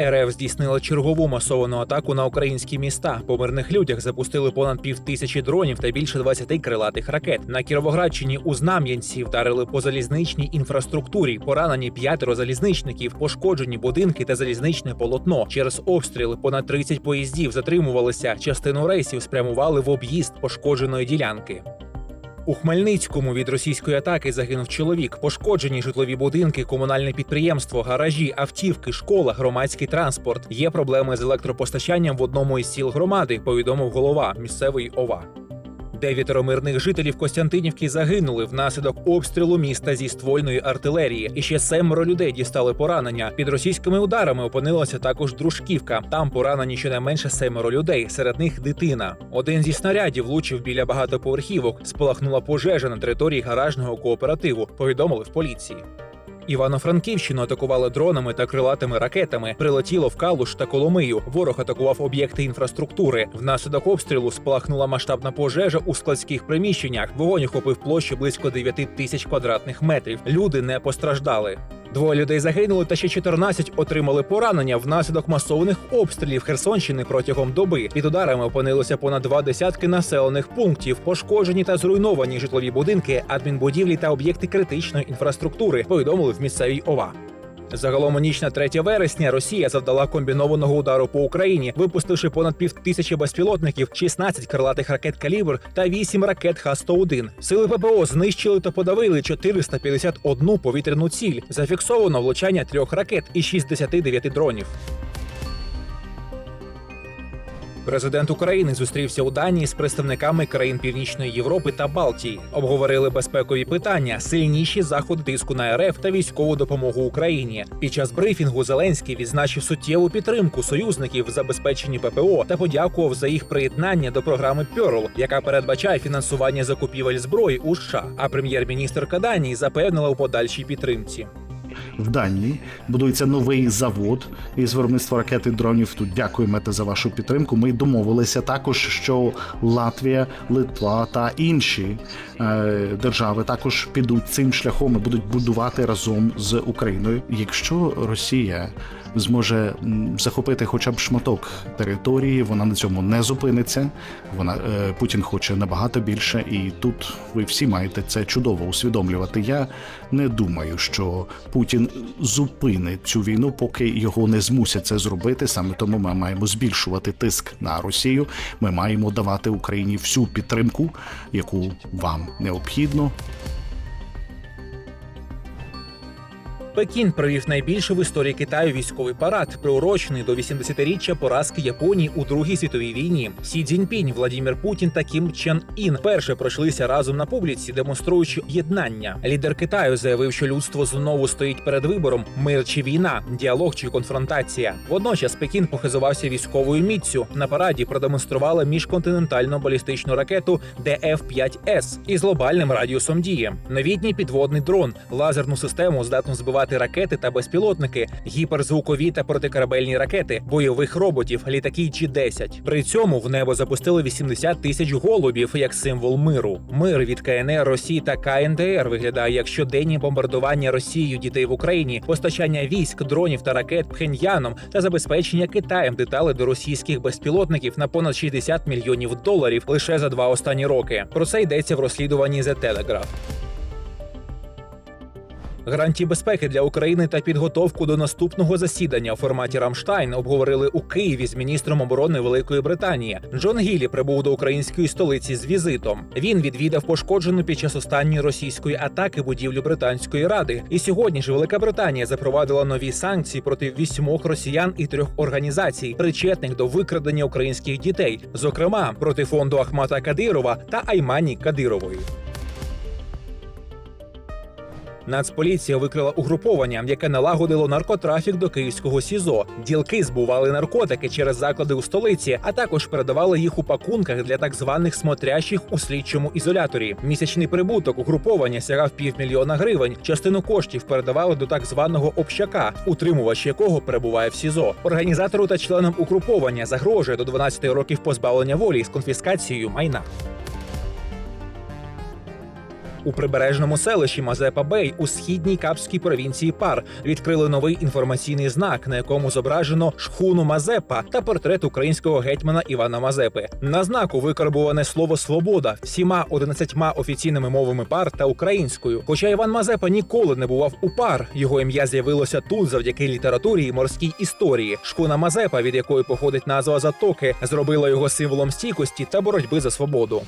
РФ здійснила чергову масовану атаку на українські міста. По мирних людях запустили понад півтисячі дронів та більше 20 крилатих ракет. На Кіровоградщині у Знам'янці вдарили по залізничній інфраструктурі. Поранені п'ятеро залізничників, пошкоджені будинки та залізничне полотно. Через обстріли понад 30 поїздів затримувалися. Частину рейсів спрямували в об'їзд пошкодженої ділянки. У Хмельницькому від російської атаки загинув чоловік. Пошкоджені житлові будинки, комунальне підприємство, гаражі, автівки, школа, громадський транспорт. Є проблеми з електропостачанням в одному із сіл громади. Повідомив голова місцевої ОВА. Дев'ятеро мирних жителів Костянтинівки загинули внаслідок обстрілу міста зі ствольної артилерії. І ще семеро людей дістали поранення. Під російськими ударами опинилася також дружківка. Там поранені щонайменше семеро людей. Серед них дитина. Один зі снарядів влучив біля багатоповерхівок. Спалахнула пожежа на території гаражного кооперативу. Повідомили в поліції. Івано-Франківщину атакували дронами та крилатими ракетами. Прилетіло в Калуш та Коломию. Ворог атакував об'єкти інфраструктури. Внаслідок обстрілу спалахнула масштабна пожежа у складських приміщеннях. Вогонь охопив площу близько 9 тисяч квадратних метрів. Люди не постраждали. Двоє людей загинули, та ще 14 отримали поранення внаслідок масованих обстрілів Херсонщини протягом доби. Під ударами опинилося понад два десятки населених пунктів, пошкоджені та зруйновані житлові будинки, адмінбудівлі та об'єкти критичної інфраструктури. Повідомили в місцевій ОВА. Загалом у ніч на 3 вересня Росія завдала комбінованого удару по Україні, випустивши понад півтисячі безпілотників, 16 крилатих ракет калібр та 8 ракет Х-101. Сили ППО знищили та подавили 451 повітряну ціль. Зафіксовано влучання трьох ракет і 69 дронів. Президент України зустрівся у Данії з представниками країн Північної Європи та Балтії. Обговорили безпекові питання, сильніші заходи тиску на РФ та військову допомогу Україні. Під час брифінгу Зеленський відзначив суттєву підтримку союзників в забезпеченні ППО та подякував за їх приєднання до програми Пьорл, яка передбачає фінансування закупівель зброї у США. А прем'єр-міністрка Данії запевнила у подальшій підтримці. В Данії. Будується новий завод із виробництва ракет і дронів. Тут дякуємо за вашу підтримку. Ми домовилися також, що Латвія, Литва та інші е, держави також підуть цим шляхом і будуть будувати разом з Україною. Якщо Росія зможе захопити хоча б шматок території, вона на цьому не зупиниться. Вона е, Путін хоче набагато більше, і тут ви всі маєте це чудово усвідомлювати. Я не думаю, що Путін зупинить цю війну, поки його не змусять це зробити. Саме тому ми маємо збільшувати тиск на Росію. Ми маємо давати Україні всю підтримку, яку вам необхідно. Пекін провів найбільший в історії Китаю військовий парад, приурочений до 80-річчя поразки Японії у Другій світовій війні. Сі Цзіньпінь, Владімір Путін та Кім Чен Ін перше пройшлися разом на публіці, демонструючи єднання. Лідер Китаю заявив, що людство знову стоїть перед вибором: мир чи війна, діалог чи конфронтація. Водночас Пекін похизувався військовою міцю. На параді продемонстрували міжконтинентальну балістичну ракету ДФ-5С із глобальним радіусом дії, новітній підводний дрон, лазерну систему здатну збивати ракети та безпілотники, гіперзвукові та протикорабельні ракети, бойових роботів, літаки G-10. При цьому в небо запустили 80 тисяч голубів як символ миру. Мир від КНР Росії та КНДР виглядає як щоденні бомбардування Росією дітей в Україні, постачання військ, дронів та ракет Пхеньяном та забезпечення Китаєм деталей до російських безпілотників на понад 60 мільйонів доларів лише за два останні роки. Про це йдеться в розслідуванні The Telegraph. Гарантії безпеки для України та підготовку до наступного засідання у форматі Рамштайн обговорили у Києві з міністром оборони Великої Британії. Джон Гілі прибув до української столиці з візитом. Він відвідав пошкоджену під час останньої російської атаки будівлю британської ради. І сьогодні ж Велика Британія запровадила нові санкції проти вісьмох росіян і трьох організацій, причетних до викрадення українських дітей, зокрема проти фонду Ахмата Кадирова та Аймані Кадирової. Нацполіція викрила угруповання, яке налагодило наркотрафік до київського СІЗО. Ділки збували наркотики через заклади у столиці, а також передавали їх у пакунках для так званих смотрящих у слідчому ізоляторі. Місячний прибуток угруповання сягав півмільйона гривень. Частину коштів передавали до так званого общака, утримувач якого перебуває в СІЗО. Організатору та членам угруповання загрожує до 12 років позбавлення волі з конфіскацією майна. У прибережному селищі Мазепа Бей у східній капській провінції Пар відкрили новий інформаційний знак, на якому зображено шхуну Мазепа та портрет українського гетьмана Івана Мазепи. На знаку викарбуване слово свобода всіма 11 офіційними мовами пар та українською. Хоча Іван Мазепа ніколи не бував у пар, його ім'я з'явилося тут завдяки літературі і морській історії. Шхуна Мазепа, від якої походить назва затоки, зробила його символом стійкості та боротьби за свободу.